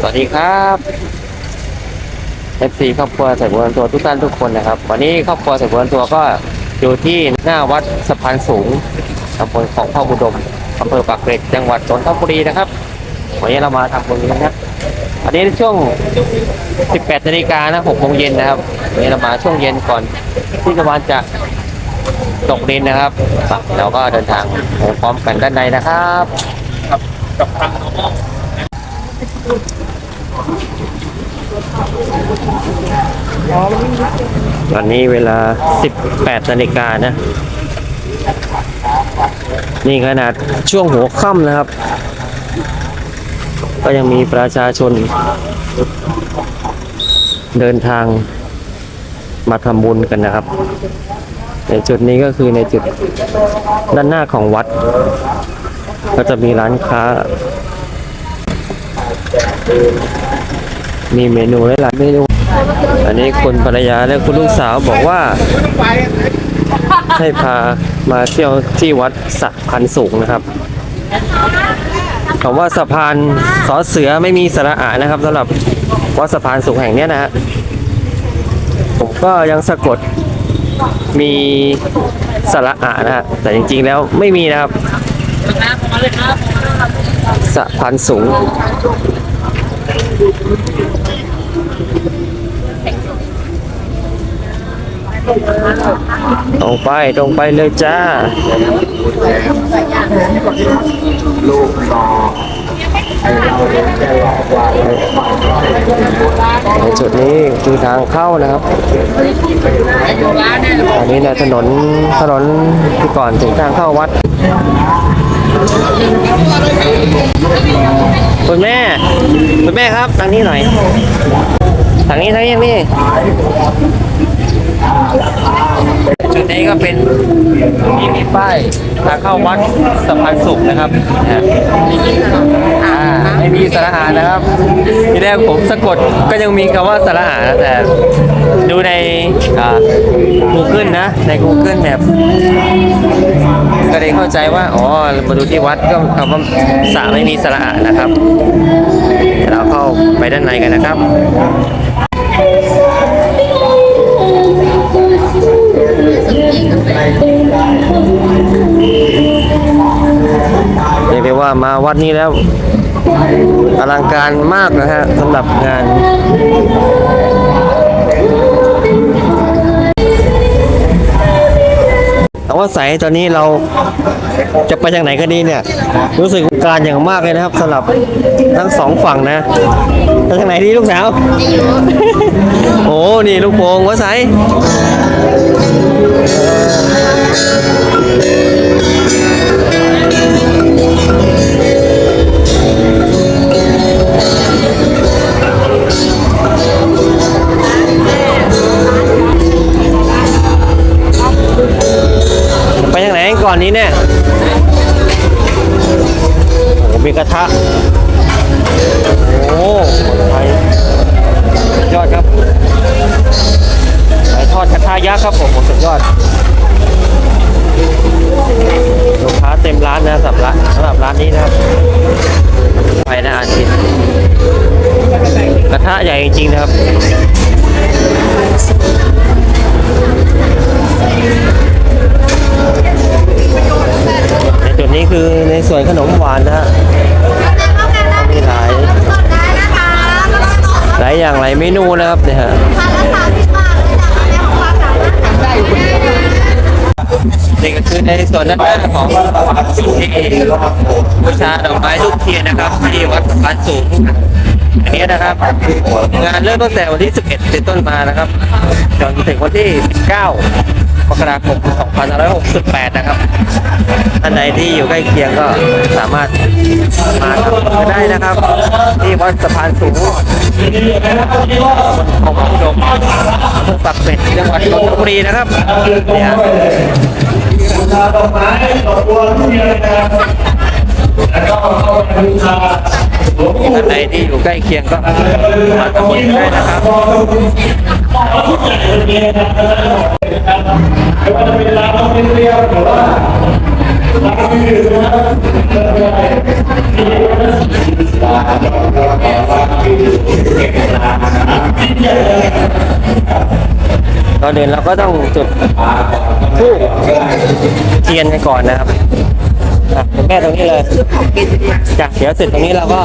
สวัสดีครับ FC ครอบครัวใส่บัวตัวทุกท่านทุกคนนะครับ วันนี้ครอบครัวใส่บัวตัวก็อยู่ที่หน้าวัดสะพานสูงตำบลของพ่อบุดมอำเภอปากเกร็ดจังหวัดนนทบุรีนะครับวันนี้เรามาทำบุญกันนะครับอันนี้ช่วง 18นาฬิกานะ6โมงเย็นนะครับวันนี้เรามาช่วงเย็นก่อนที่ตะวันจะตกดินนะครับเราก็เดินทางพร้อมกันด้านในนะครับ ตอนนี้เวลา 18นาฬิกานะ นี่ขนาดช่วงหัวค่ำนะครับ ก็ยังมีประชาชน เดินทางมาทำบุญกันนะครับ ในจุดนี้ก็คือในจุดด้านหน้าของวัด ก็จะมีร้านค้า มีเมนูหลายเมนู อันนี้คุณภรรยาและคุณลูกสาวบอกว่า ให้พามาเที่ยวที่วัดสะพานสูงนะครับคำว่าสะพานสอเสือไม่มีสระอะนะครับสำหรับวัดสะพานสูงแห่งนี้นะฮะผมก็ยังสะกดมีสระอะนะฮะแต่จริงๆแล้วไม่มีนะครับสะพานสูง ตรงไปตรงไปเลยจ้า ลูกรอให้เราเรียนแค่อในจุดนี้คือทางเข้านะครับ อันนี้นะถนนถนนที่ก่อนถึงทางเข้าวัด คุณแม่ คุณแม่ครับทางนี้หน่อย ทางนี้ทางนี้ทางนี้ จุดนี้ก็เป็นที่มีป้ายทางเข้าวัดสะพานสุขนะครับนะอ่าไม่มีสาระอานะครับทีแรกผมสะกดก็ยังมีคำว่าสาระอานะแต่ดูในอ่า Google นะใน Google Map ก็เลยเข้าใจว่าอ๋อมาดูที่วัดก็คำว่าสระไม่มีสาระอานะครับเราเข้าไปด้านในกันนะครับ ว่ามาวัดนี้แล้วอลังการมากนะฮะสำหรับงานเอาว่าใสตอนนี้เราจะไปทางไหนก็ดีเนี่ย รู้สึกการอย่างมากเลยนะครับสำหรับทั้งสองฝั่งนะไปทางไหนดีลูกสาว โอ้นี่ลูกโป่งว่าใสไป ใหญ่จริงๆนะครับในจุดนี้คือในส่วนขนมหวานนะฮะมีหลายหลายอย่างหลายเมนูนะครับเนี่ยฮะนี่ก็คือในส่วนด้านหน้าของที่บูชาดอกไม้ลูกเทียนนะครับที่วัดสะพานสูง อันนี้นะครับงานเริ่มตั้งแต่วันที่ 11เป็นต้นมานะครับจนถึงวันที่ 19มกราคม2568 นะครับท่านใดที่อยู่ใกล้เคียงก็สามารถมาทำกันได้นะครับ ที่วัดสะพานสูงของหมอดมปักเป็ดจังหวัดนนทบุรีนะครับเนี่ยบูชาดอกไม้ดอกบัวทุเรียนนะครับแล้วก็เข้าไปบูชา ท่านใดที่อยู่ใกล้เคียงก็มาทำบุญได้นะครับทุกอย่างเลยนะครับไม่เป็นร้านน้องเป็นเรียวหรือว่าก่อนอื่นเราก็ต้องจุดธูปเทียนกันก่อนนะครับ อะคุณแม่ตรงนี้เลยจากเดี๋ยวเสร็จตรงนี้เราก็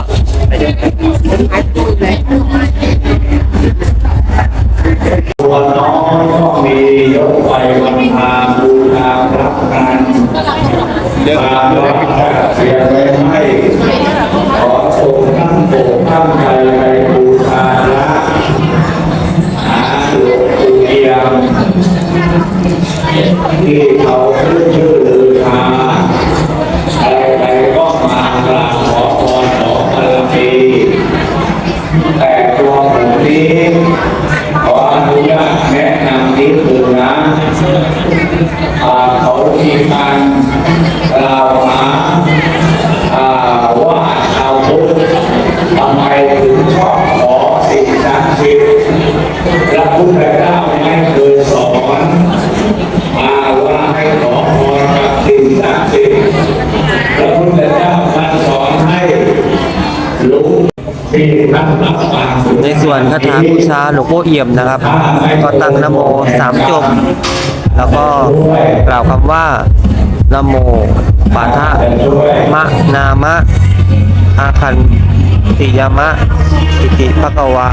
ส่วนคาถาบูชาหลวงพ่อเอี่ยมนะครับ ก็ตั้งนะโมสามจบ แล้วก็กล่าวคำว่านะโมปาทะมะนามะอาคัน ติยมะอิติภควา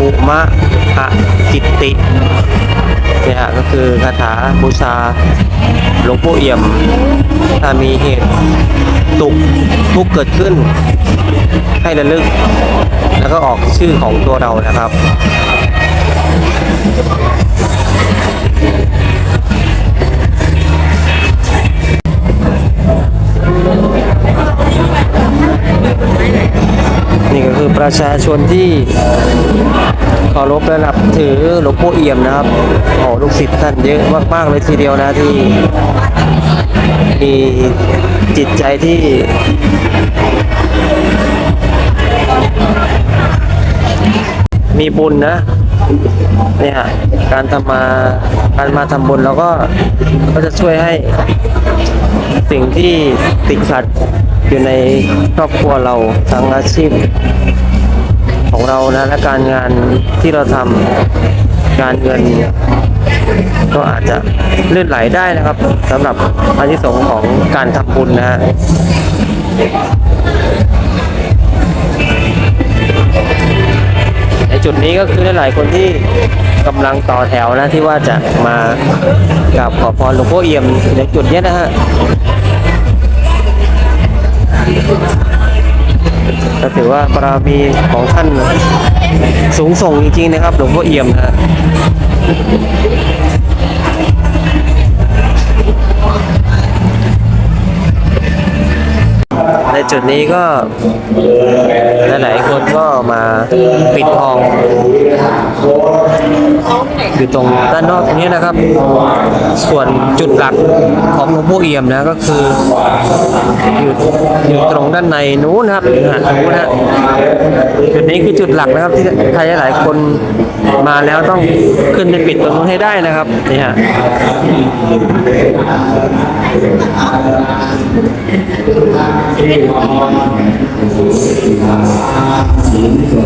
อุมะอะจิตติเนี่ยฮะก็คือคาถาบูชาหลวงพ่เอี่ยม ถ้ามีเหตุตุกทุกเกิดขึ้น ให้ระลึก แล้วก็ออกชื่อของตัวเรานะครับ ประชาชนที่เคารพและนับถือหลวงพ่อเอี่ยมนะครับโอ้ลูกศิษย์ท่านเยอะมากๆเลยทีเดียวนะที่ มีจิตใจที่มีบุญนะเนี่ยการทำมาการมาทำบุญเราก็ก็จะช่วยให้สิ่งที่ติดขัดอยู่ในครอบครัวเราทั้งอาชีพ ของเรานะและการงานที่เราทำการเงิน ก็อาจจะลื่นไหลได้นะครับสำหรับอานิสงส์ของการทำบุญนะฮะในจุดนี้ก็คือหลายคนที่กำลังต่อแถวนะที่ว่าจะมากราบขอพรหลวงพ่อเอี่ยมในจุดนี้นะฮะ ก็ถือว่าบารมีของท่านสูงส่งจริงๆนะครับ หลวงพ่อเอี่ยมนะ จุดนี้ก็หลายๆคนก็มาปิดทองอยู่ตรงด้านนอกตรงนี้นะครับ ส่วนจุดหลักของหลวงพ่อเอี่ยมนะก็คืออยู่อยู่ตรงด้านในนู้นนะครับนะนู้นฮะ จุดนี้คือจุดหลักนะครับ ที่ใครหลายคนมาแล้วต้องขึ้นไปปิดตรงนู้นให้ได้นะครับนี่ฮะ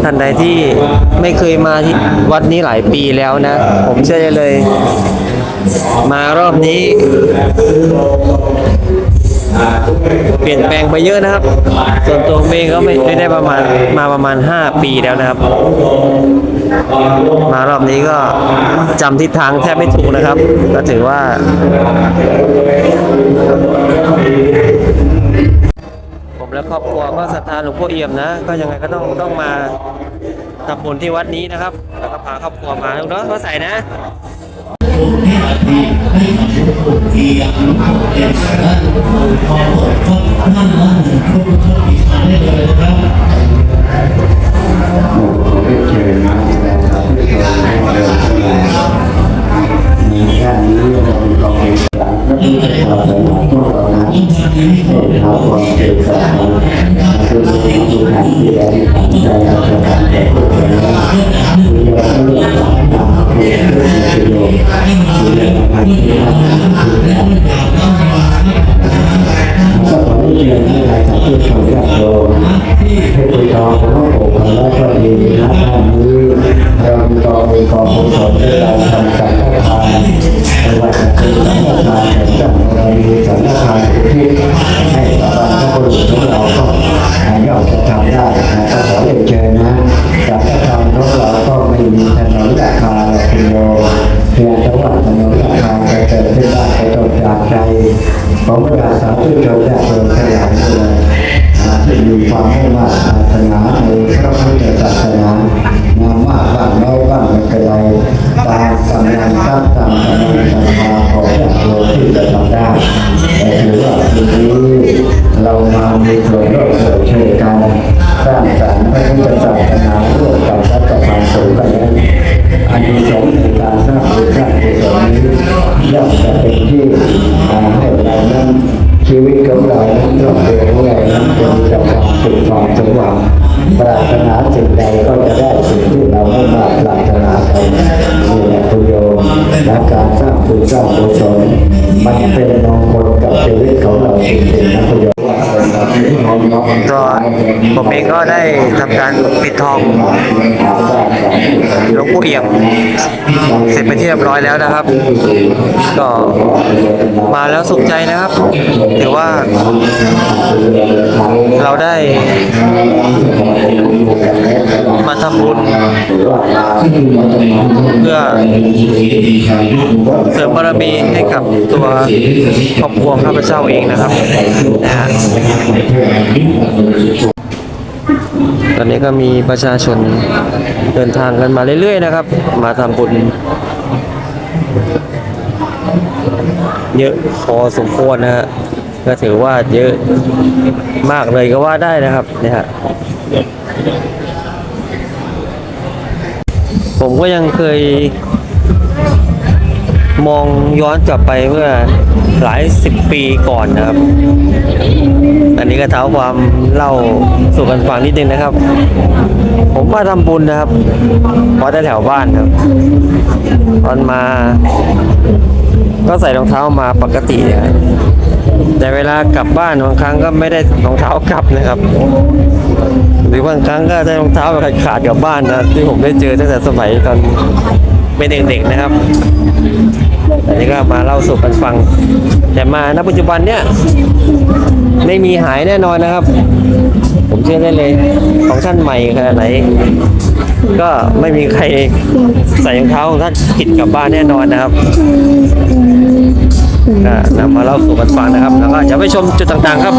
ท่านใดที่ไม่เคยมาที่วัดนี้หลายปีแล้วนะ ผมเชื่อได้เลย มารอบนี้ เปลี่ยนแปลงไปเยอะนะครับ ส่วนตัวผมเองก็ไม่ได้ประมาณมาประมาณ 5 ปีแล้วนะครับ มารอบนี้ก็จำทิศทางแทบไม่ถูกนะครับ ก็ถือว่าผมและครอบครัวก็ศรัทธาหลวงพ่อเอี่ยมนะ ก็ยังไงก็ต้องต้องมาทำบุญที่วัดนี้นะครับ แล้วก็พาครอบครัวมาทุกท่านก็ใส่นะ เชิญนะนะครับที่เราเดินเข้ามาในด้านนี้เรามีกองเอกสารและที่จะทำในหลายพวกเรานะเด็กเขาความเกี่ยวกับเราคือสิ่งที่ทำที่เราทำใจเกำลังทรัพย์ตามกำลังศรัทธาของญาติโยมที่จะทำได้แต่ถือว่าทีนี้เรามามีส่วนร่วมส่วนช่วยกันสร้างสรรค์พระพุทธศาสนาร่วมกับรัฐบาลสูงกันนั้นอันนี้สงส์ในการสร้างบุญสร้างกุศลนี้ย่อมจะเป็นที่ทำให้เรานั้นชีวิตของเรานั้นครอบครัวของเรานั้นจะมีแต่ความสุขความสมหวัง ปรารถนาสิ่งใดก็จะได้สิ่งที่เราไม่มาปรารถนากันนี่แหละคุณโยมและการสร้างบุญสร้างกุศลมันเป็นมงคลกับชีวิตของเราจริงๆนะคุณโยมก็ผมเองก็ได้ทำการปิดทองหลวงปู่เอี่ยมเสร็จไปที่เรียบร้อยแล้วนะครับ ก็มาแล้วสุขใจนะครับถือว่าเราได้ มาทำบุญเพื่อเสริมบารมีให้กับตัวครอบครัวข้าพเจ้าเองนะครับนะฮะตอนนี้ก็มีประชาชนเดินทางกันมาเรื่อยๆนะครับ มาทำบุญเยอะพอสมควรนะฮะก็ถือว่าเยอะมากเลยก็ว่าได้นะครับเนี่ยฮะ ผมก็ยังเคยมองย้อนกลับไปเมื่อหลายสิบปีก่อนนะครับ อันนี้ก็เท้าความเล่าสู่กันฟังนิดนึงนะครับ ผมมาทำบุญนะครับวัดแถวบ้านครับ ตอนมา ก็ใส่รองเท้ามาปกตินะครับ แต่เวลากลับบ้านบางครั้งก็ไม่ได้รองเท้ากลับนะครับ หรือบางครั้งก็ได้รองเท้าแบบขาดกลับบ้านนะที่ผมได้เจอตั้งแต่สมัยตอนเป็นเด็กๆนะครับอันนี้ก็มาเล่าสู่กันฟัง แต่มาณปัจจุบันเนี่ยไม่มีหายแน่นอนนะครับ ผมเชื่อได้เลยของท่านใหม่ขนาดไหน ก็ไม่มีใครใส่รองเท้าของท่านผิดกลับบ้านแน่นอนนะครับ นำมาเล่าสู่กันฟังนะครับ แล้วก็จะไปชมจุดต่างๆครับ